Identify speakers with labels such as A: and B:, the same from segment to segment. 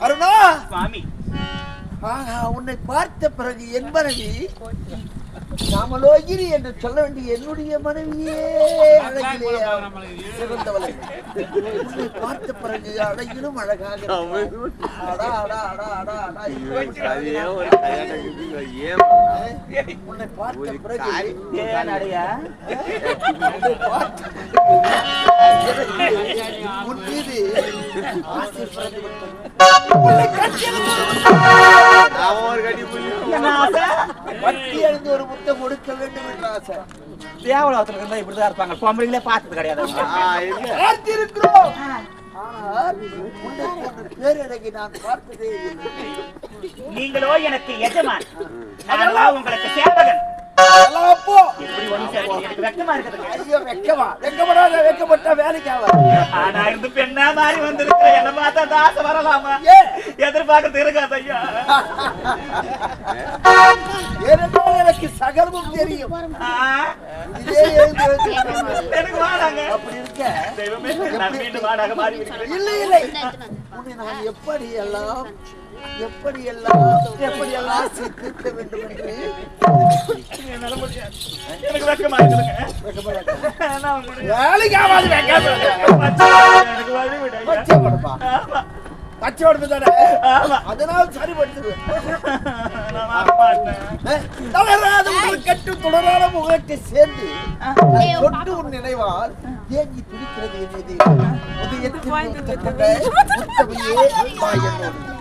A: அருணா!
B: சுவாமி.
A: ஆஹா உன்னை பார்த்த பிறகு என் மனைவி ராமலோகிரி என்று சொல்ல வேண்டிய என்னுடைய மனைவியே அழகிலே சிறந்தவளை. உன்னை பார்த்த பிறகு அழகிலும் அழகாக இருக்கிறாள். அடா, அடா, அடா, அடா, அடா, உன்னை பார்த்த பிறகு உன் மீது ஆசை பிறந்து விட்டது. ஒரு முத்தம் கொடுக்க வேண்டும் என்ற ஆசை.
B: தேவலோகத்துல இருந்தா இப்படிதான் இருப்பாங்க. பொம்பளைங்களே பார்த்தது கிடையாது
A: இல்லை.
B: நீங்களோ எனக்கு எஜமான். உங்களுக்கு சேவகன்.
A: அப்போ
B: எப்படி ஒண்ணு சேர்ந்து எனக்கு வெக்கமா இருக்குது
A: ஐயோ வெக்கமா. வெக்கப்படாத வெக்கப்பட்டா வேலைக்கு ஆகாது
B: ஆனா இருந்து பெண்ணா வந்திருக்கிற என்ன பார்த்தா வரலாமா? எதிர்பார்க்கறது இருக்காது ஐயா.
A: ஏனென்றால் எனக்கு சகலமும் தெரியும்.
B: எனக்கு வாடாங்க.
A: அப்படி இருக்க.
B: தெய்வமே நான் மீண்டும் வாடாக மாறி இருக்கிறேன்
A: இல்லை இல்லை. உன்னை நான் எப்படி எல்லாம் எப்படி எல்லாம் எப்படி எல்லாம் தீர்க்க வேண்டும் என்று.
B: எனக்கு வெக்கமா உங்களுடைய
A: வேலைக்கு ஆகாது
B: எனக்கு வழி விடு.
A: பச்சை படுப்பா
B: ஆமா,
A: பச்சை படுப்பு தானே. அதனால் சரிபடுத்துவேன் கட்டு தொடராத முகத்தை சேர்ந்து தொட்டு உன் நினைவால் ஏங்கி துடிக்கிறது என் இதயம். உதயத்தில் ஒத்த கொண்ட முத்தமையே.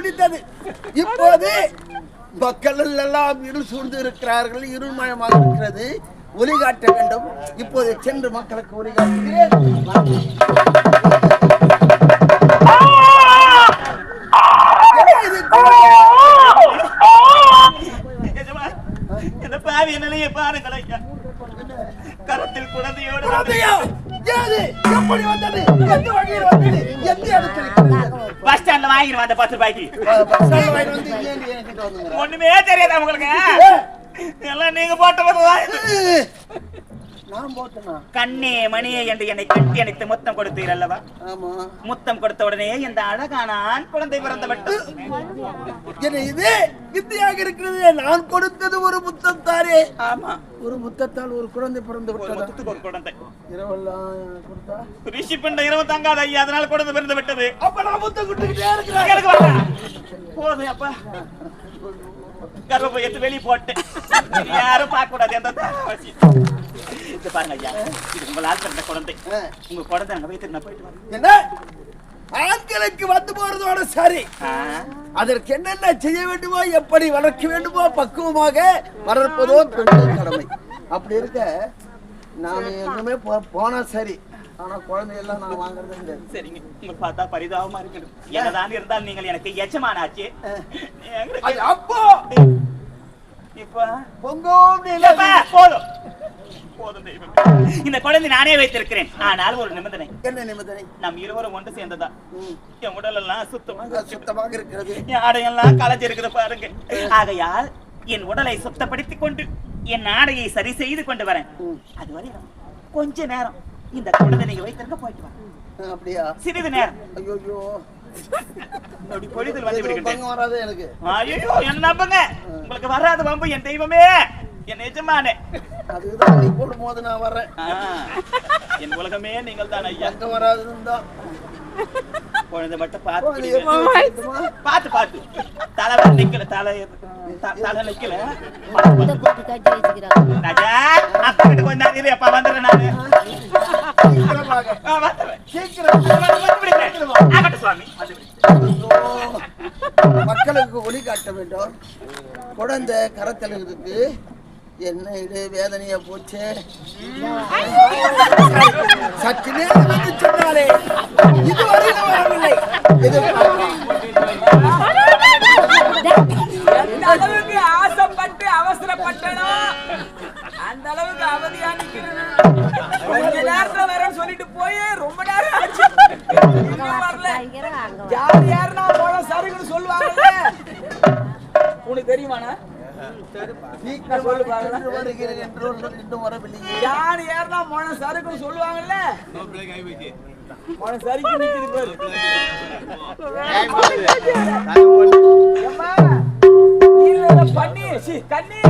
A: முடிந்தது. இப்போது மக்கள் எல்லாம் இருள் சூழ்ந்து இருக்கிறார்கள் இருள்மயமாக இருக்கிறது. ஒளி காட்ட வேண்டும். இப்போது சென்று மக்களுக்கு ஒளி காட்டுகிறேன்.
B: கரத்தில் குழந்தையோடு?
A: எப்படி வந்தது? எந்த வகையில் வந்தது? எந்த இடத்தில்?
B: பஸ் ஸ்டாண்ட்ல வாங்கிடுவேன் அந்த பத்து ரூபாய்க்கு. ஒண்ணுமே தெரியாதா உங்களுக்கு? எல்லாம் நீங்க போட்ட கண்ணே மணியே என்று என்னை கட்டி அணைத்து முத்தம் கொடுத்தீர் அல்லவா? முத்தம் கொடுத்த உடனே இந்த அழகான ஆண் குழந்தை பிறந்து
A: என்ன இது வித்தியாக இருக்கிறது நான் கொடுத்தது ஒரு முத்தம் தாரே
B: ஆமா.
A: ஒரு முத்தத்தால் ஒரு குழந்தை பிறந்து விட்டதா?
B: ஒரு குழந்தை.
A: இரவெல்லாம் கொடுத்தா?
B: ரிஷி பிண்ட இரவு தங்காத ஐயா அதனால குழந்தை பிறந்து விட்டது.
A: அப்ப நான் முத்தம் கொடுத்துக்கிட்டே இருக்கிறேன்.
B: போதும் அப்பா. கர்ப்பப்பை எடுத்து வெளியே போட்டு. இனி யாரும் பார்க்க கூடாது. எந்த இது பாருங்க ஐயா. இது உங்களால் பிறந்த குழந்தை. உங்க குழந்தை அங்க வைத்து நான் போயிட்டு வரேன்.
A: என்ன? ஆண்களுக்கு வந்து போறதோட சரி. அதற்கு என்னென்ன செய்ய வேண்டுமோ எப்படி வளர்க்க வேண்டுமோ பக்குவமாக வளர்ப்பதோ பெண்கள் கடமை. அப்படி இருக்க நான் எங்குமே போனா சரி. ஆனா குழந்தையெல்லாம் நான் வாங்குறது கிடையாது
B: சரிங்க உங்க பார்த்தா பரிதாபமா இருக்கணும் என்னதான் இருந்தால் நீங்கள் எனக்கு
A: அது அப்போ பொங்கும்
B: போதும். இந்த குழந்தை நானே வைத்திருக்கிறேன். ஆனால் ஒரு நிபந்தனை.
A: என்ன நிபந்தனை?
B: நம் இருவரும் ஒன்று சேர்ந்ததா. என் உடல் எல்லாம் சுத்தமாக
A: சுத்தமாக இருக்கிறது.
B: என் ஆடையெல்லாம் களைஞ்சிருக்குது பாருங்க. ஆகையால் என் உடலை சுத்தப்படுத்திக் கொண்டு என் ஆடையை சரி செய்து கொண்டு வரேன். அதுவரை கொஞ்ச நேரம். இந்த குழந்தை நீங்க வைத்திருக்க போயிட்டு வரேன்
A: அப்படியா?
B: சிறிது நேரம்.
A: ஐயோ.
B: அப்படி பொழுதில் வந்து
A: வராது எனக்கு.
B: ஐயோ என்ன நம்புங்க? உங்களுக்கு வராத வம்பு என் தெய்வமே. என் எஜமானே.
A: அதுதான் நீ போடும் போது நான் வர்றேன்.
B: என் உலகமே நீங்கள் தான் ஐயா
A: பங்கம் வராதுன்னு தான்
B: குழந்தை மட்டும் பார்த்து? பார்த்து பார்த்து. தலை நிக்கல தலை தலை நிக்கல. ராஜா அப்பா கிட்ட கொஞ்ச நேரம் இரு, அப்பா வந்துடுறேன் நானு.
A: சீக்கிரம். மக்களுக்கு ஒளி காட்ட வேண்டும். குழந்தை கரத்தில் இருக்கு. என்ன இது? வேதனையா போச்சு. சற்று நேரம் வந்து சொன்னாலே வரவில்லை. எதிர்பார்க்கிறேன்.
C: எந்த அளவுக்கு ஆசைப்பட்டு அவசரப்பட்டனோ? அந்த அளவுக்கு அவதியா நிக்கிறேன்? கொஞ்ச நேரத்துல வரேன்னு சொல்லிட்டு போய் ரொம்ப நேரம் ஆச்சு.
D: அங்க
C: யார் யாருன்னா போன சருகுன்னு சொல்லுவாங்கல்ல உனக்கு தெரியுமாண்ணா
A: வரவில்லையே
C: யார் யாருன்னா போன சருக்குன்னு சொல்லுவாங்கல்ல போன சருக்கு நிக்குது பாரு பண்ணி கண்ணி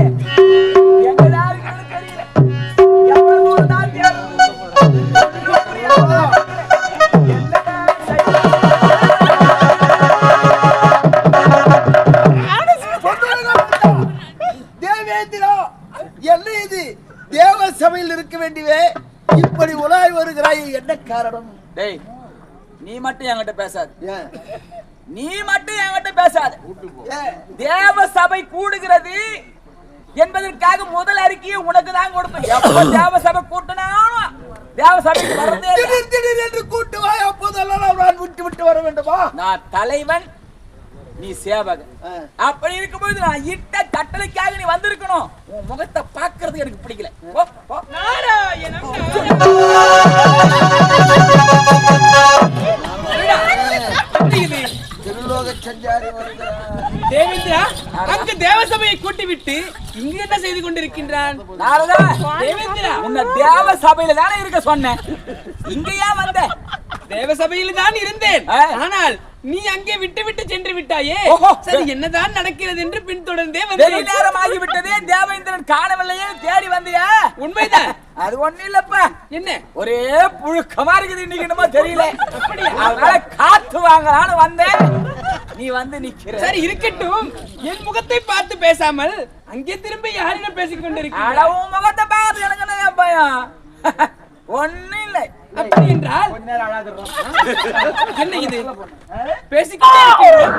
C: மட்டும் என்கிட்ட பேசாத. நீ மட்டும் என்கிட்ட பேசாத? தேவ சபை கூடுகிறது என்பதற்காக முதல் அறிக்கையை உனக்கு தான் கொடுப்பேன். எப்ப தேவ சபை கூட்டினாலும் தேவ சபைக்கு வரதே.
A: திடீர் திடீர் என்று கூட்டு வாய் அப்போதெல்லாம் நான் விட்டு விட்டு வர வேண்டுமா?
C: நான் தலைவன் நீ சேவகன்
A: ஆ.
C: அப்படி இருக்கும்போது நான் இட்ட கட்டளைக்காக நீ வந்திருக்கணும். உன் முகத்தை பார்க்கிறது எனக்கு பிடிக்கல. போ, போ.
A: திருலோக சஞ்சாரி வருகிறார்.
E: தேவேந்திரா அங்கு தேவசபையை கூட்டிவிட்டு இங்கு என்ன செய்து கொண்டிருக்கின்றான்?
C: நாரதா,
E: தேவேந்திரா
C: உன்னை தேவ சபையில தானே இருக்க சொன்னேன். இங்க ஏன் வந்த?
E: தேவசபையில் தான் இருந்தேன். ஆனால் நீ அங்கே விட்டு விட்டு சென்று விட்டாயே. சரி என்னதான் நடக்கிறது என்று பின்தொடர்ந்தே
C: வெகு
E: வந்தேன்
C: நேரம் ஆகிவிட்டதே தேவேந்திரன் காணவில்லையே தேடி வந்தியா?
E: உண்மைதான்.
C: அது ஒண்ணு இல்லப்பா.
E: என்ன?
C: ஒரே புழுக்கமா இருக்குது இன்னைக்கு என்னமோ தெரியல. அதனால காத்து வாங்கலாம்னு வந்தேன். நீ வந்து நிக்கிற.
E: சரி இருக்கட்டும். என் முகத்தை பார்த்து பேசாமல் அங்கே திரும்ப யாரிடம் பேசிக் கொண்டிருக்கிறாய்
C: அளவும் முகத்தை பார்த்து எனக்கு பயம்? ஒண்ணும் இல்லை.
E: அப்படி என்றால் என்ன இது? பேசிக்கிட்டே இருக்கிறோம்.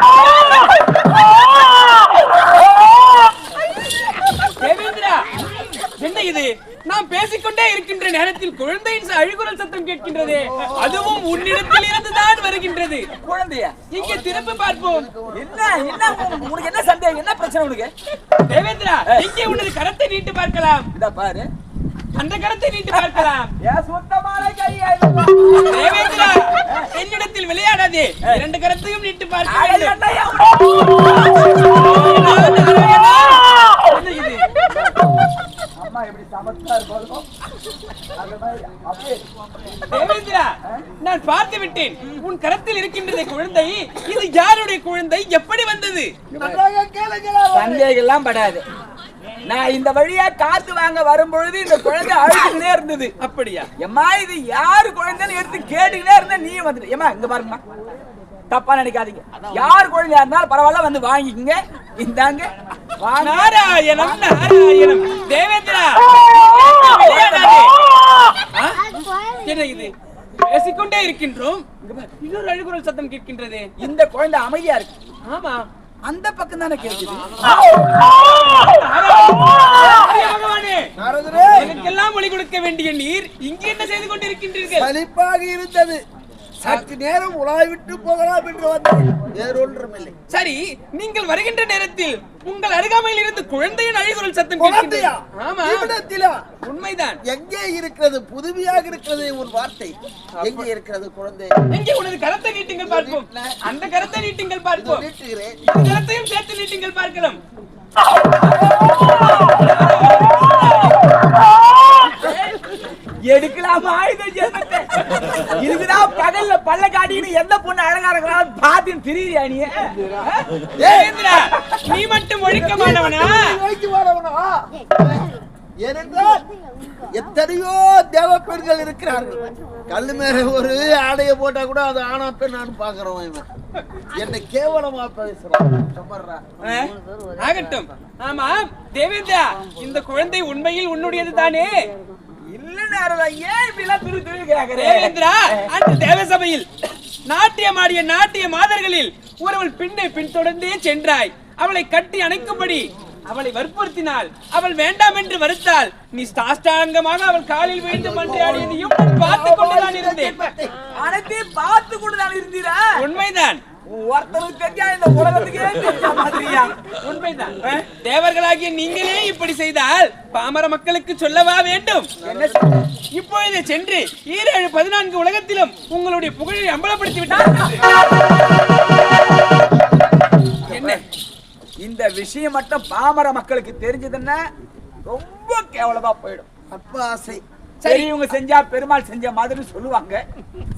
E: தேவேந்திரா என்ன இது? நாம் பேசிக்கொண்டே இருக்கின்ற நேரத்தில் குழந்தையின் அழுகுரல் சத்தம் கேட்கின்றது. அதுவும் உன்னிடத்தில் இருந்துதான் வருகின்றது.
C: குழந்தைய?
E: இங்கே திரும்ப பார்ப்போம்.
C: என்ன என்ன உன்- உனக்கு என்ன சந்தேகம்? என்ன பிரச்சனை உனக்கு?
E: தேவேந்திரா இங்கே உனது கரத்தை நீட்டு பார்க்கலாம்.
C: இந்த பாரு.
E: அந்த கரத்தை நீட்டு பார்க்கலாம். என்னிடத்தில் விளையாடாதே. இரண்டு கரத்தையும் நீட்டு பார்க்க
C: அம்மா எப்படி சமத்தா இருக்கும்
E: தேவேந்திரா நான் பார்த்து விட்டேன். உன் கரத்தில் இருக்கின்றது குழந்தை இது யாருடைய குழந்தை? எப்படி வந்தது?
C: சந்தேகம் எல்லாம் படாது. நான் இந்த வழியா காத்து வாங்க வரும்பொழுது இந்த குழந்தை அழுதுகிட்டே இருந்தது.
E: அப்படியா?
C: எம்மா இது யாரு குழந்தைன்னு எடுத்து கேட்டுக்கிட்டே இருந்தா நீ வந்துட்டு. ஏமா இங்க பாருங்கம்மா. தப்பா நினைக்காதீங்க. யார் குழந்தையா இருந்தாலும் பரவாயில்ல வந்து வாங்கிக்கங்க. இந்தாங்க.
E: நாராயணம் நாராயணம் தேவேந்திரா? என்ன இது? பேசிக்கொண்டே இருக்கின்றோம். இன்னொரு அழுகுரல் சத்தம் கேட்கின்றது.
C: இந்த குழந்தை அமைதியா இருக்கு.
E: ஆமா.
C: அந்த பக்கம் தானே
A: நாரதரே!
E: எனக்கெல்லாம் ஒளி கொடுக்க வேண்டிய நீர் இங்கே என்ன செய்து கொண்டிருக்கின்றீர்கள்?
A: சலிப்பாக இருந்தது. சற்று நேரம் உலாய் விட்டு போகலாம் என்று வந்தேன். வேறொன்றும் இல்லை.
E: சரி நீங்கள் வருகின்ற நேரத்தில் உங்கள் அருகாமையில் இருந்து குழந்தையின் அழுகுரல் சத்தம்
A: குழந்தையா?
E: ஆமா.
A: இவ்விடத்திலா
E: உண்மைதான்.
A: எங்கே இருக்கிறது? புதுமையாக இருக்கிறது ஒரு வார்த்தை. எங்கே இருக்கிறது குழந்தை?
E: எங்கே உனது கரத்தை நீட்டுங்கள் பார்ப்போம். அந்த கரத்தை நீட்டுங்கள் பார்ப்போம்.
A: நீட்டுகிறேன்
E: இந்த கரத்தையும் சேர்த்து நீட்டுங்கள் பார்க்கலாம்.
C: எடுக்கலாமா ஜென்மத்தை இதுக்குதான் பகல்ல பல்ல காட்டின்னு எந்த பொண்ணு அழகா இருக்கிறான்னு பாத்துன்னு திரியா நீ
E: நீ மட்டும் ஒழுக்கமானவனா
A: நோக்கி வரவனா ஏனென்றால் எத்தனையோ தேவ பெண்கள் இருக்கிறார்கள். கல்லு மேல ஒரு ஆடையை போட்டா கூட அது ஆணா பெண் நான் பாக்குறவன் இவன். என்னை கேவலமா பேசுறான்.
E: ஆகட்டும். ஆமா தேவேந்திரா இந்த குழந்தை உண்மையில் உன்னுடையது தானே?
C: இல்ல நேரம் ஏன் இப்படி எல்லாம் திரு திரு கேக்குறேன்
E: தேவேந்திரா அந்த தேவசபையில் நாட்டியமாடிய நாட்டிய மாதர்களில் ஒருவள் பின்னை பின்தொடர்ந்தே சென்றாய். அவளை கட்டி அணைக்கும்படி அவளை வற்புறுத்தினாள் அவள் வேண்டாம் என்று மறுத்தாள் நீ சாஷ்டாங்கமாக அவள் காலில் விழுந்து மன்றாடியதையும் நான் பார்த்துக் கொண்டுதான் இருந்தேன்.
C: அனைத்தையும் பார்த்து கொண்டு தான் இருந்தீரா?
E: உண்மைதான்.
C: ஒருத்தருக்கு தெரியா இந்த உலகத்துக்கே தெரிஞ்ச மாதிரியா?
E: உண்மைதான். தேவர்களாகிய நீங்களே இப்படி செய்தால் பாமர மக்களுக்கு சொல்லவா வேண்டும்? இப்பொழுது சென்று ஈரேழு பதினான்கு உலகத்திலும் உங்களுடைய புகழை அம்பலப்படுத்தி விட்டார் என்ன?
C: இந்த விஷயம் மட்டும் பாமர மக்களுக்கு தெரிஞ்சதுன்னா ரொம்ப கேவலமா போயிடும்.
A: அப்ப ஆசை.
C: சரி. இவங்க செஞ்சா பெருமாள் செஞ்ச மாதிரி சொல்லுவாங்க.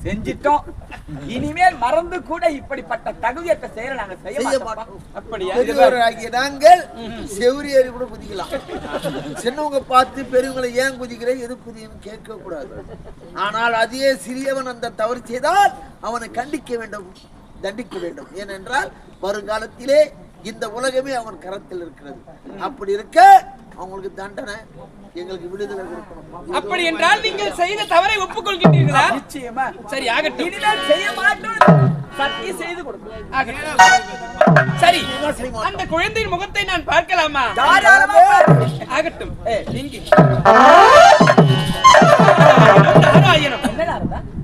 C: செஞ்சிட்டோம். இனிமேல் மறந்து கூட இப்படிப்பட்ட தகுதியற்ற செயலை நாங்க செய்ய மாட்டோம்.
E: அப்படியா?
A: நாங்கள் செவுரி ஏறி கூட குதிக்கலாம். சின்னவங்க பார்த்து பெரியவங்களை ஏன் குதிக்கிற எது குதின்னு கேட்க கூடாது. ஆனால் அதே சிறியவன் அந்த தவறு செய்தால் அவனை கண்டிக்க வேண்டும். தண்டிக்க வேண்டும். ஏனென்றால் வருங்காலத்திலே இந்த உலகமே அவன் கரத்தில் இருக்கிறது. அப்படி இருக்க அவங்களுக்கு தண்டனை எங்களுக்கு விடுதலை கொடுக்கணும்.
E: அப்படி என்றால் நீங்கள் செய்த தவறை ஒப்புக்கொள்கின்றீர்களா?
C: நிச்சயமா.
E: சரி ஆகட்டும்.
C: இனிமேல் செய்ய மாட்டோம். சத்தியம் செய்து கொடுக்கும்
E: ஆகட்டும். சரி அந்த குழந்தையின் முகத்தை நான் பார்க்கலாமா. ஆகட்டும்.
C: ஏ,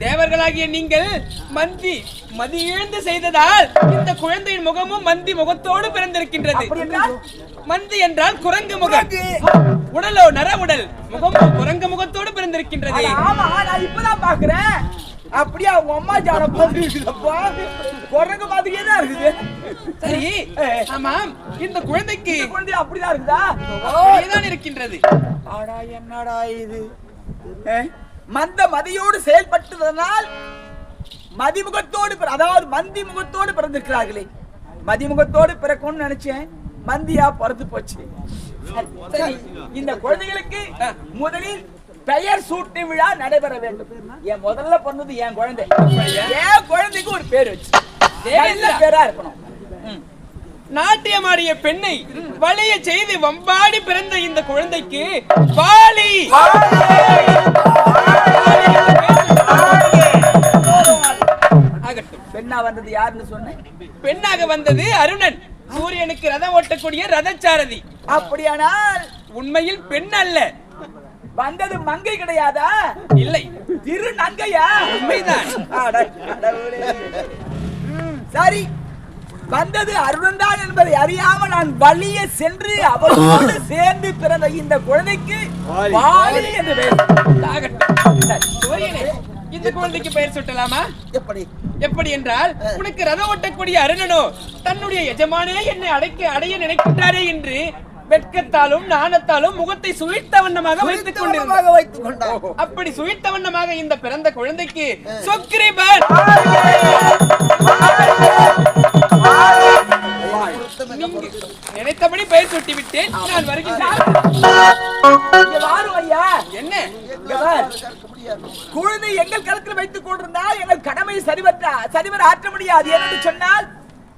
E: தேவர்களாகிய நீங்கள் மந்தி மதி இழந்து செய்ததால் இந்த குழந்தையின் முகமும் மந்தி முகத்தோடு பிறந்திருக்கின்றது. மந்தி என்றால் குரங்கு முகம். உடலோ நர உடல் முகமோ குரங்கு முகத்தோடு பிறந்திருக்கின்றது.
C: இப்பதான் பாக்குறேன் அப்படியே அவங்க அம்மா மாதிரி இருக்குதப்பா குரங்கு மாதிரியே தான் இருக்குது.
E: சரி ஆமாம் இந்த குழந்தைக்கு
C: குழந்தை அப்படிதான் இருக்குதா?
E: அப்படியேதான் இருக்கின்றது.
C: ஆடா என்னடா இது? மந்த மதியோடு செயல்பட்டதனால் மதிமுகத்தோடு அதாவது மந்தி முகத்தோடு பிறந்திருக்கிறார்களே. மதிமுகத்தோடு பிறக்கும்னு நினைச்சேன். மந்தியா பிறந்து போச்சு. இந்த குழந்தைகளுக்கு முதலில் பெயர் சூட்டு விழா நடைபெற வேண்டும். என் முதல்ல பிறந்தது என் குழந்தை. என் குழந்தைக்கு ஒரு பேர் வச்சு. பேரா இருக்கணும்.
E: நாட்டியமாடிய பெண்ணை வளைய செய்து வம்பாடி பிறந்த இந்த குழந்தைக்கு வாலி!
C: பெண்ணா வந்தது யாருன்னு சொன்னேன்.
E: பெண்ணாக வந்தது அருணன். சூரியனுக்கு ரதம் ஓட்டக்கூடிய ரதச்சாரதி.
C: அப்படியானால்
E: உண்மையில் பெண் அல்ல.
C: வந்தது மங்கை கிடையாதா?
E: இல்லை.
C: திரு நங்கையா?
E: உண்மைதான்.
C: சரி. வந்தது அருணன்தான் என்பதை அறியாமல் நான் வழிய சென்று அவரோடு சேர்ந்து பிறந்த இந்த குழந்தைக்கு வாலி என்று
E: சூரியனே. இந்த குழந்தைக்கு பெயர் சுட்டலாமா?
A: எப்படி?
E: எப்படி என்றால் உனக்கு ரதம் ஓட்டக்கூடிய அருணனோ தன்னுடைய எஜமானே என்னை அடைக்க அடைய நினைக்கின்றாரே என்று வெட்கத்தாலும் நாணத்தாலும் முகத்தை சுழித்த வண்ணமாக வைத்துக் கொண்டிருந்தார் அப்படி சுழித்த வண்ணமாக இந்த பிறந்த குழந்தைக்கு சொக்கிரிபன் நினைத்தபடி பெயர் சுட்டி விட்டேன் நான் வருகின்றேன். என்ன.
C: குழந்தை எங்கள் கருத்தில் வைத்துக் கொண்டிருந்தால் எங்கள் கடமை சரிவற்ற சரிவர ஆற்ற முடியாது என்று சொன்னால்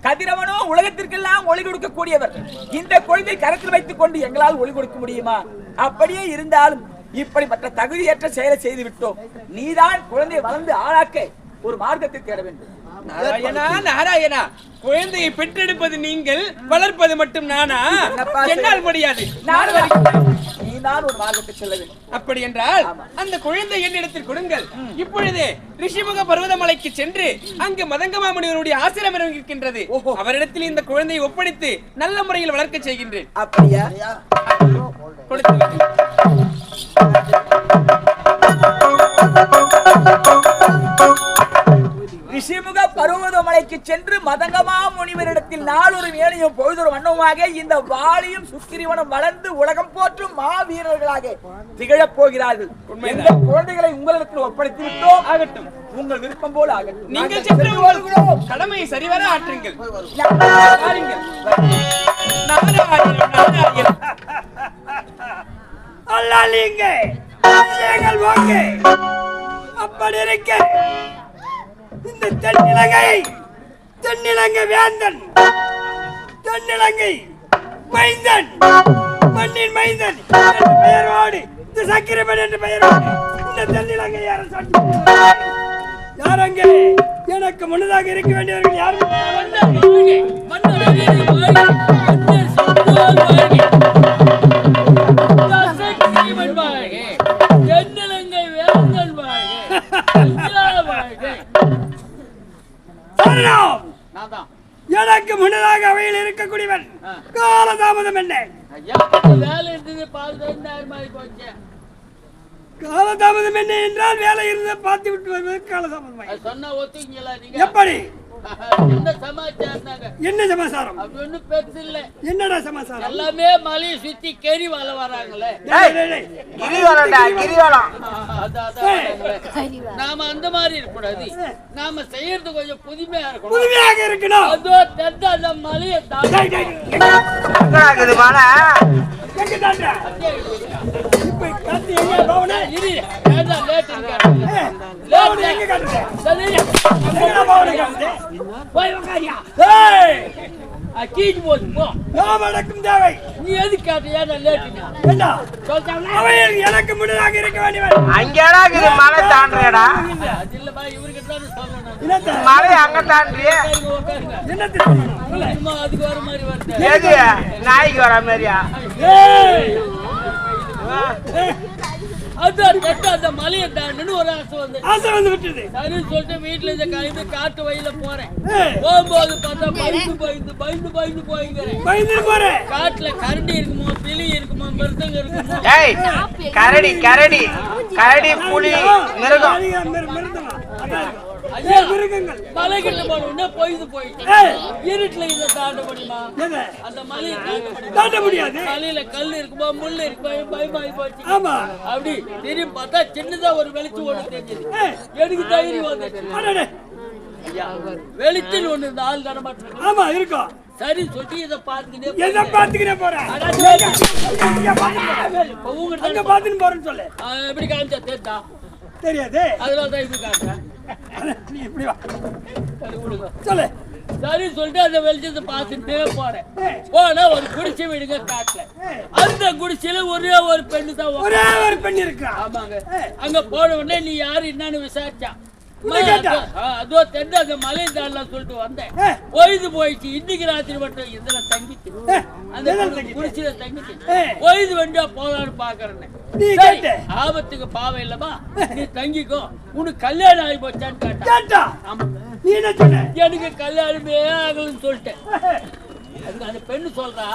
C: கதிரவனோ உலகத்திற்கெல்லாம் ஒளி கொடுக்கக்கூடியவர். இந்த குழந்தை கருத்தில் வைத்துக் கொண்டு எங்களால் ஒளி கொடுக்க முடியுமா? அப்படியே இருந்தாலும் இப்படிப்பட்ட தகுதியற்ற செயலை செய்து விட்டோம். நீதான் குழந்தையை வளர்ந்து ஆளாக்க ஒரு மார்க்கத்தை தேட வேண்டும்.
E: நாராயணா நாராயணா. குழந்தையை பெற்றெடுப்பது நீங்கள் வளர்ப்பது மட்டும் நானா? என்னால் முடியாது.
C: நான் வருகிறேன். நீதான் ஒரு மார்க்கத்தை செல்ல வேண்டும்.
E: அப்படி என்றால் அந்த குழந்தை என்னிடத்தில் கொடுங்கள். இப்பொழுது ரிஷிமுக பர்வதமலைக்கு சென்று அங்கு மதங்கமாமுனிவருடைய ஆசிரமம் இருக்கின்றது. அவரிடத்தில் இந்த குழந்தையை ஒப்படைத்து நல்ல முறையில் வளர்க்க செய்கின்றேன்.
C: அப்படியா?
E: கொடுத்து.
C: ரிஷிமுக பருவதமலைக்கு சென்று மதங்கமா முனிவரிடத்தில் நாளொரு வேலையும் பொழுதொரு வண்ணமாக இந்த வாளியும் சுக்கிரிவனும் வளர்ந்து உலகம் போற்றும் மாவீரர்களாக திகழப் போகிறார்கள். இந்த குழந்தைகளை உங்களிடத்தில் ஒப்படைத்து விட்டோம்
E: ஆகட்டும்.
C: உங்கள் விருப்பம் போல ஆகட்டும்.
E: நீங்கள் சென்று கடமையை சரிவர ஆற்றுங்கள்.
B: நீங்கள் வாங்க அப்படி இருக்க இந்த தென்னிலங்கை தென்னிலங்கை வேந்தன் தென்னிலங்கை மைந்தன் மண்ணின் மைந்தன் என்ற பெயரோடு இந்த சக்கிரமன் என்ற பெயரோடு இந்த தென்னிலங்கை அரசன். யாரங்கே
F: எனக்கு முன்னதாக இருக்க வேண்டியவர்கள் யாரும் இருந்து பார்த்து விட்டு வருவது காலதாமதம்
G: அது சொன்னா ஒத்துக்கீங்களா நீங்க?
F: எப்படி?
G: என்ன
F: சமாசாரம் என்னடா சமாசாரம்
G: எல்லாமே மலையை சுத்தி கேரி வராங்களே. வராங்களே. நாம அந்த மாதிரி இருக்கக்கூடாது. நாம செய்யறது கொஞ்சம் புதுமையா இருக்கணும்.
F: புதுமையாக இருக்கணும்.
G: அதோ அந்த மலையை தாண்டி
F: டேய், டேய், எங்க-
A: மழை
F: எங்க தாண்டா? இப்ப காத்து எங்க பவனே?
G: இரு, வேண்டாம், late இருக்காரு.
F: ஏய், பவனே எங்க காட்டுது?
G: சரி,
F: எங்கடா பவனே காட்டுது?
G: போய் உக்காரியா.
F: ஏய்,
G: அக்கீச்சு போச்சு, போ.
F: நாம் அடக்கும் தேவை
G: நீ சொல்லிட்டாங்களா
F: அவையில் எனக்கு முன்னதாக இருக்க வேண்டியவன்
A: அங்கேடா இருக்குது மலை தாண்டுறியடா
G: அது இல்லப்பா இவருக்கு தான் சொல்லணும்
F: என்னத்த
A: மலை அங்க.
G: சும்மா அதுக்கு வர மாதிரி வருது
A: நாய்க்கு வர மாதிரியா
F: ஏய்,
G: அதான் தெத்த அந்த மலையை தாண்டுன்னு ஒரு ஆசை வந்து.
F: ஆசை வந்து விட்டது
G: சரின்னு சொல்லிட்டு வீட்டுல கழிந்து காட்டு வழியில போறேன். போகும்போது பார்த்தா பயந்து பயந்து பயந்து பயந்து போய்க்கிறேன்.
F: பயந்துட்டு போறேன்
G: காட்டுல கரண்டி இருக்குமோ பிலி இருக்குமோ மிருதங்க இருக்குமோ?
A: ஏய் கரடி கரடி. கரடி புலி மிருகம்.
F: மிருதமா? மிருகங்கள்.
G: மலை கிட்ட போன பொய்து போயிட்டு. இருட்டுல இதை தாண்ட முடியுமா?
F: எது?
G: அந்த மலையை தாண்ட முடியுமா?
F: தாண்ட முடியாது.
G: மலையில கல் இருக்குமா முள் இருக்குமா பயமாயி போச்சு?
F: ஆமா.
G: அப்படி திரும்பி பார்த்தா சின்னதா ஒரு வெளிச்சம் ஒண்ணு தெரிஞ்சது.
F: ஏய்,
G: எனக்கு தைரியம் வந்துச்சு
F: அடடே.
G: ஐயா, வெளிச்சம் ஒண்ணு இந்த ஆள்
F: ஆமா இருக்கும்.
G: சரி சொல்லி இதை பார்த்துக்கிட்டே
F: எதை பாத்துக்கிட்டே போறேன் பாத்துன்னு போறேன்னு சொல்லு.
G: எப்படி காமிச்சா தெரிஞ்சா
F: தெரியாது.
G: அதனால தான் இப்படி காட்டுறேன்.
F: நீ இப்படி வா. சொல்லு.
G: சரி சொல்லிட்டு அந்த வெளிச்சத்தை பார்த்துட்டே போறேன். போனா ஒரு குடிசை வீடுங்க காட்டுல. அந்த குடிசையில ஒரே ஒரு பெண்ணு தான்
F: ஒரே ஒரு பெண் இருக்கா?
G: ஆமாங்க. அங்க போன உடனே நீ யாரு என்னன்னு விசாரிச்சா. அதோ தென்ன அந்த மலை தாண்டலாம் சொல்லிட்டு வந்தேன்.
F: ஏ.
G: பொழுது போயிடுச்சு. இன்னைக்கு ராத்திரி மட்டும் இதுல தங்கிச்சு அந்த பொண்ணு
F: தங்கிச்சு?
G: பொழுது வண்டியா போலான்னு பாக்குறேன்? ஆபத்துக்கு பாவம் இல்லமா நீ தங்கிக்கோ. உனக்கு கல்யாணம் ஆகி போச்சான்னு கேட்டா. எனக்கு கல்யாணமே ஆகலன்னு சொல்லிட்டேன். அந்த பெண்ணு சொல்றா.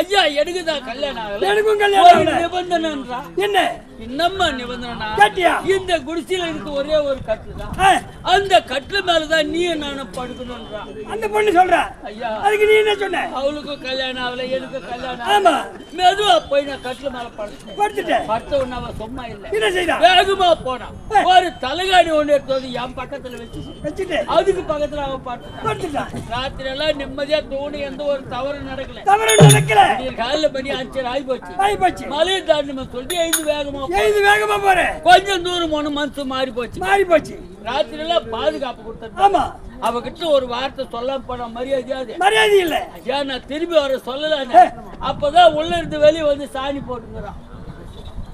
G: ஐயா எனக்கு தான் கல்யாணம்
F: எனக்கும் கல்யாணம்.
G: நிபந்தனைன்றா?
F: என்ன?
G: என்னம்மா நிபந்தனை
F: கேட்டியா?
G: இந்த குடிசையில இருக்கு ஒரே ஒரு தான்.
F: ஏ,
G: அந்த கட்டில மேலதான் நீ நானும் படுக்கணும்ன்றா
F: அந்த பொண்ணு சொல்ற.
G: ஐயா.
F: அதுக்கு நீ என்ன சொன்ன?
G: அவளுக்கும் கல்யாணம் ஆகல. எனக்கும் கல்யாணம்
F: ஆமா.
G: மெதுவா போய் நான் கட்டில மேல படுத்தேன்
F: படுத்துட்ட.
G: படுத்த உடனே அவ சும்மா இல்ல.
F: என்ன செய்தா?
G: வேகமா போனான் ஒரு தலைகாணி ஒண்ணு எடுத்து வந்து என் பக்கத்துல வச்சு
F: வச்சுட்டு.
G: அதுக்கு பக்கத்துல அவன் படுத்துட்டான்
F: படுத்துட்டா.
G: ராத்திரி எல்லாம் நிம்மதியா தூணி எந்த ஒரு தவறு நடக்கல.
F: தவறு நடக்கல.
G: காலைல மணி அஞ்சரை ஆகி போச்சு.
F: ஆகி போச்சு
G: மலையை தாண்டி சொல்லி ஐந்து வேகமா
F: இது வேகமா போற.
G: கொஞ்சம் தூரம் போன மனசு மாறி போச்சு.
F: மாறி போச்சு
G: ராத்திரி எல்லாம் பாதுகாப்பு கொடுத்தது.
F: ஆமா.
G: அவகிட்ட ஒரு வார்த்தை சொல்லாம போன மரியாதையாது
F: மரியாதை இல்ல.
G: ஐயா நான் திரும்பி வர சொல்லலான்னு அப்பதான் உள்ள இருந்து வெளியே வந்து சாணி போட்டுங்கிறான்
F: டேய்
A: ஏய்
F: சாணி தெளிச்சு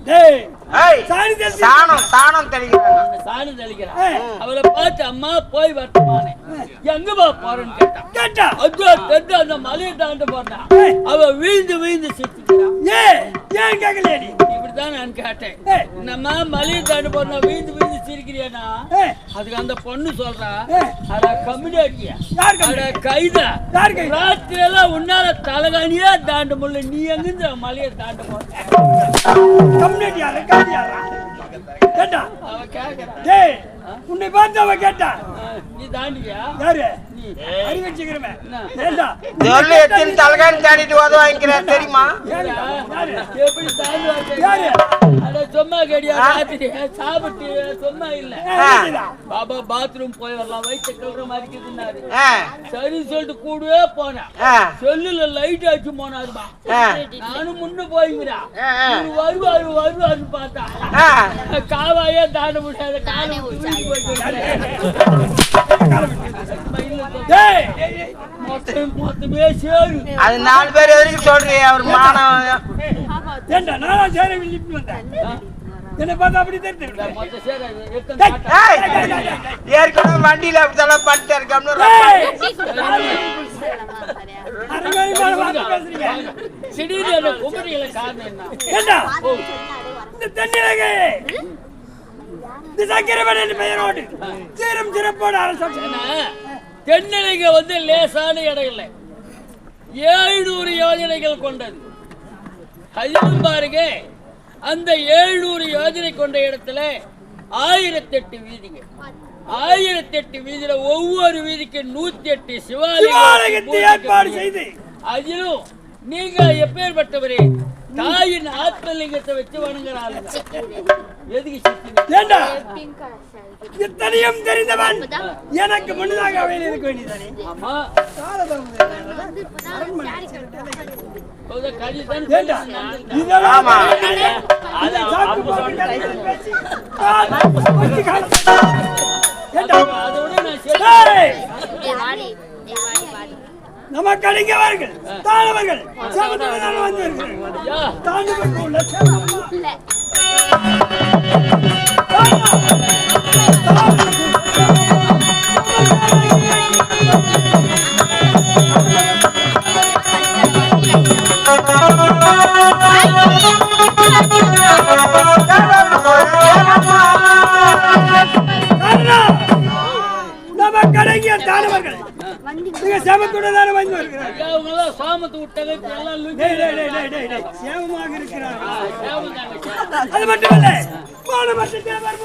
A: சாணம் சாணம் தெளிக்கிறாங்க
G: அந்த சாணி தெளிக்கிறான். அவளை பார்த்து அம்மா போய் வரட்டுமானே எங்கம்மா போறேன்னு
F: கேட்டா.
G: அதோ தெத்து அந்த மலையை தாண்ட போறான் அவ வீழ்ந்து வீழ்ந்து சிரிச்சுக்கிறான்
F: ஏ ஏன் கேட்கலையா நீ?
G: இப்படிதான் நான் கேட்டேன்.
F: ஏய்.
G: நம்ம மலையை தாண்ட போறா வீழ்ந்து வீழ்ந்து
F: ஏய்,
G: அதுக்கு அந்த பொண்ணு சொல்றா. அட கம்யூனிட்டியா அட? கைதா. ராத்திரி எல்லாம் உன்னால தலகாணியா தாண்ட முடியல. நீ எங்கிருந்து மலையை தாண்ட போற?
F: கம்யூனிட்டி யாரு காந்தி யாரா கேட்டா
G: அவ கேக்குறா.
F: டேய். உன்னை பார்த்து அவ கேட்டா
G: நீ தாண்டியா?
F: யாரு? அறி வச்சுக்கிறவன். ஏண்டா?
A: சொல்லு எத்தனை தலைகாணி தாண்டிட்டு வாங்கிக்கிறேன் தெரியுமா?
G: எப்படி
F: யாரு?
G: சும்மா கேடியா ராத்திரி. சாப்பிட்டு சும்மா இல்ல? பாபா பாத்ரூம் போய் வரலாம். வயிற்று கல்ற மாதிரி சரி சொல்லிட்டு கூடவே போனேன். செல்லுல லைட் அடிச்சு போனாருமா. நானும் முன்ன. இவரு வருவாரு வருவாருன்னு பார்த்தா. காவாயே தாண்ட முடியாத. காலம்
A: அது நாலு பேர் எதுக்கு சொல்றீங்க அவர் மானம்
F: ஏண்டா நானா சேர விழிப்பு வந்தேன்? என்ன பார்த்தா அப்படி
G: காட்டா?
H: ஏற்கனவே வண்டியில அப்படித்தான் பண்ணிட்டு இருக்கோம்னு
G: காரணம் என்ன?
F: இந்த பெயரோடு சீரும் சிறப்போடு
G: தென்னிலங்க வந்து லேசான இடம் இல்லை ஏழ்நூறு யோஜனைகள் கொண்டது. அதிலும் பாருங்க அந்த ஏழ்நூறு யோஜனை கொண்ட இடத்துல ஆயிரத்தெட்டு வீதிங்க. ஆயிரத்தெட்டு வீதியில ஒவ்வொரு வீதிக்கு நூத்தி எட்டு
F: சிவாலயத்தை ஏற்பாடு செய்து.
G: அதிலும் நீங்க எப்பேற்பட்டவரே? தாயின் ஆத்மலிங்கத்தை வச்சு வணங்குறாங்க. எதுக்கு?
F: ஏண்டா? இத்தனையும் தெரிந்தவன் எனக்கு முன்னதாக அவையில் இருக்க வேண்டியதானே
G: ஆமா. அதோட நான்
F: நமக்கு அடிங்கவர்கள் தானவர்கள் சமத்துவதான் வந்து இருக்கிறார்கள்
G: ஐயா
F: தாண்டவர்கள் உள்ள சேவகமா.
G: சேவமாக இருக்கிறார்
F: அது மட்டுமல்ல மானமற்ற தேவர்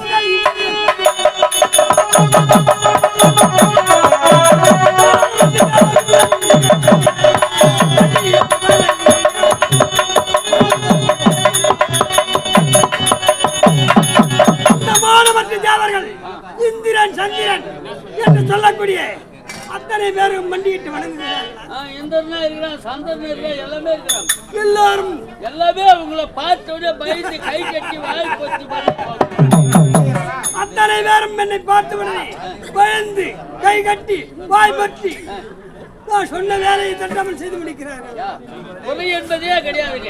F: எல்லாரும்.
G: எல்லாமே அவங்கள பார்த்த உடனே பயந்து கை கட்டி வாய் பார்த்து
F: அத்தனை பேரும் என்னை பார்த்து உடனே பயந்து கை கட்டி வாய் பற்றி நான் சொன்ன வேலையை தட்டாமல் செய்து முடிக்கிறார்கள்.
G: கொலை என்பதே கிடையாதுங்க.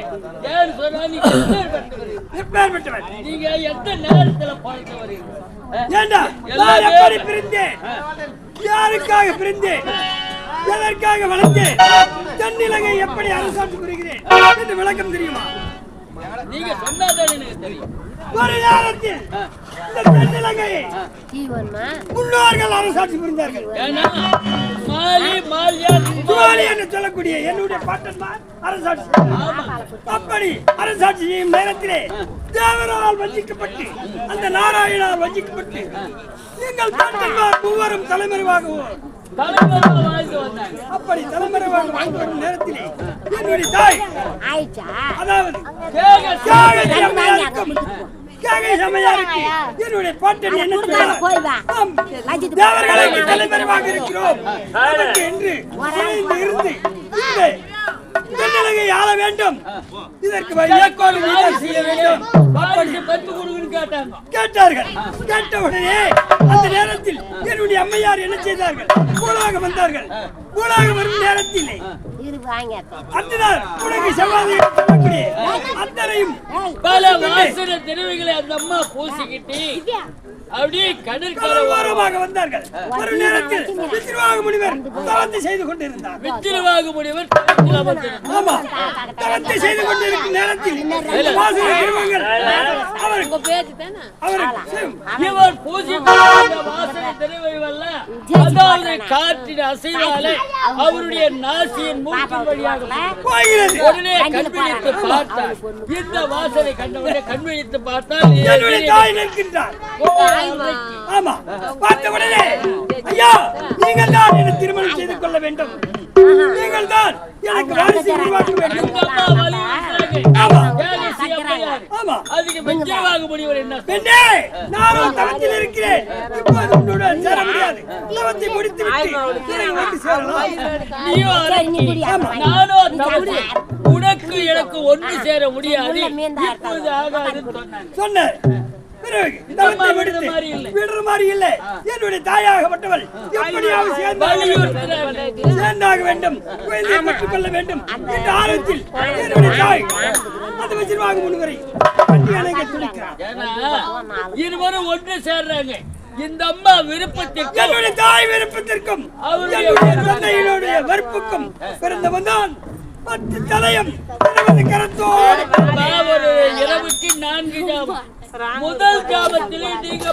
G: ஏன்னு சொன்னா நீங்க எப்பேற்பட்டவரு?
F: எப்பேற்பட்டவன்
G: நீங்க எந்த நேரத்துல பார்த்து வரீங்க ஆ?
F: ஏண்டா நான் எப்படி பிரிந்தேன்? யாருக்காக பிரிந்தேன்? எதற்காக வளர்ந்தேன் தென்னிலங்கை எப்படி அரசாட்சி புரிகிறேன் என்று விளக்கம் தெரியுமா?
G: நீங்க சொன்னாதான் தெரியும்.
F: ஒரு நேரத்தில் இந்த தென்னிலங்கையை
D: ஜீவன்மா.
F: முன்னோர்கள் அரசாட்சி புரிந்தார்கள்.
G: ஏன்னா மாலி மாலியா
F: சுவாலி. என்று சொல்லக்கூடிய என்னுடைய பாட்டன்மார் அரசாட்சி. அப்படி அரசாட்சி செய்யும் நேரத்திலே தேவரால் வஞ்சிக்கப்பட்டு அந்த நாராயணால் வஞ்சிக்கப்பட்டு எங்கள் பாட்டன்மார் மூவரும் தலைமறைவாகவும் அப்படி தலைமறைவாக வாழ்ந்து வரும் நேரத்திலே என்னுடைய தாய் அதாவது என்னுடைய பாட்டன் என்ன இருக்கிறோம். என்று இருந்து தென்னிலங்கை ஆள வேண்டும். இதற்கு நீங்கள் செய்ய வேண்டும்.
G: வாரிசு பெற்று கொடுங்கன்னு கேட்டாங்க.
F: கேட்டார்கள். கேட்ட உடனே அந்த நேரத்தில் என்னுடைய அம்மையார் என்ன செய்தார்கள்? பூலாக வந்தார்கள். பூலாக வரும் நேரத்தில்
D: இரு வாங்க.
F: அந்த நாள் உனக்கு சொல்லக்கூடிய அத்தனையும்
G: பல வாசன திரவிகளை அந்த அம்மா பூசிக்கிட்டு அப்படியே கடற்கரை
F: வந்தார்கள். ஒரு நேரத்தில் வித்திருவாக முனிவர் தவத்தை செய்து கொண்டிருந்தார்.
G: வித்திரவாக அமர்ந்திருந்தார்.
F: ஆமா. தவத்தை செய்து கொண்டிருக்கும் நேரத்தில் வாசனை திருமங்கள் அவர்
D: உங்க பேச்சு தானே?
F: அவர்
G: இவர் பூசித்த அந்த வாசனை திரவியவல்ல அதாவது காற்றின் அசைவாலே அவருடைய நாசியின் மூக்கின் வழியாக
F: போகிறது.
G: உடனே கண்விழித்து பார்த்தார். இந்த வாசனை கண்டவுடனே கண்விழித்து பார்த்தால்
F: என்னுடைய தாய் நிற்கின்றார்.
G: அன்றைக்கு
F: ஆமா. பார்த்த உடனே ஐயா நீங்கள் தான் என்னை திருமணம் செய்து கொள்ள வேண்டும். நீங்கள் தான் எனக்கு வாரிசு உருவாக்க வேண்டும். ஆமா. ஆமா.
G: அதுக்கு வித்திரவாக முடிவர் என்ன
F: பெண்ணே நானும் இருக்கிறேன். இப்போது உன்னுடன் சேர முடியாது. முடித்து விட்டு வந்து சேரலாம்.
G: தவறு.
D: சாப்பிடு.
G: உனக்கு எனக்கு ஒன்று சேர முடியாது. இப்போது ஆகாதுன்னு சொன்னாங்க. விடுற மாதிரி இல்லை.
F: என்னுடைய தாயாகப்பட்டவள் எப்படியாவது சேர்ந்தாக வேண்டும்.
G: வலியுறுத்துறாங்க
F: சேர்ந்தாக வேண்டும். குழந்தையை பெற்றுக் கொள்ள வேண்டும். என்ற ஆர்வத்தில் என்னுடைய தாய் அந்த வச்சிருவாங்க முன்வரை வண்டி அணைக்க துடிக்கிறார்
G: ஏன்னா இருவரும் ஒன்று சேர்றாங்க. இந்த அம்மா விருப்பத்திற்கு
F: என்னுடைய தாய் விருப்பத்திற்கும் என்னுடைய தந்தையினுடைய வெறுப்புக்கும் பிறந்தவன் தான் பத்து தலையம்
G: இரவுக்கு நான்கு ஜாமம் முதல் ஜாமத்திலே நீங்க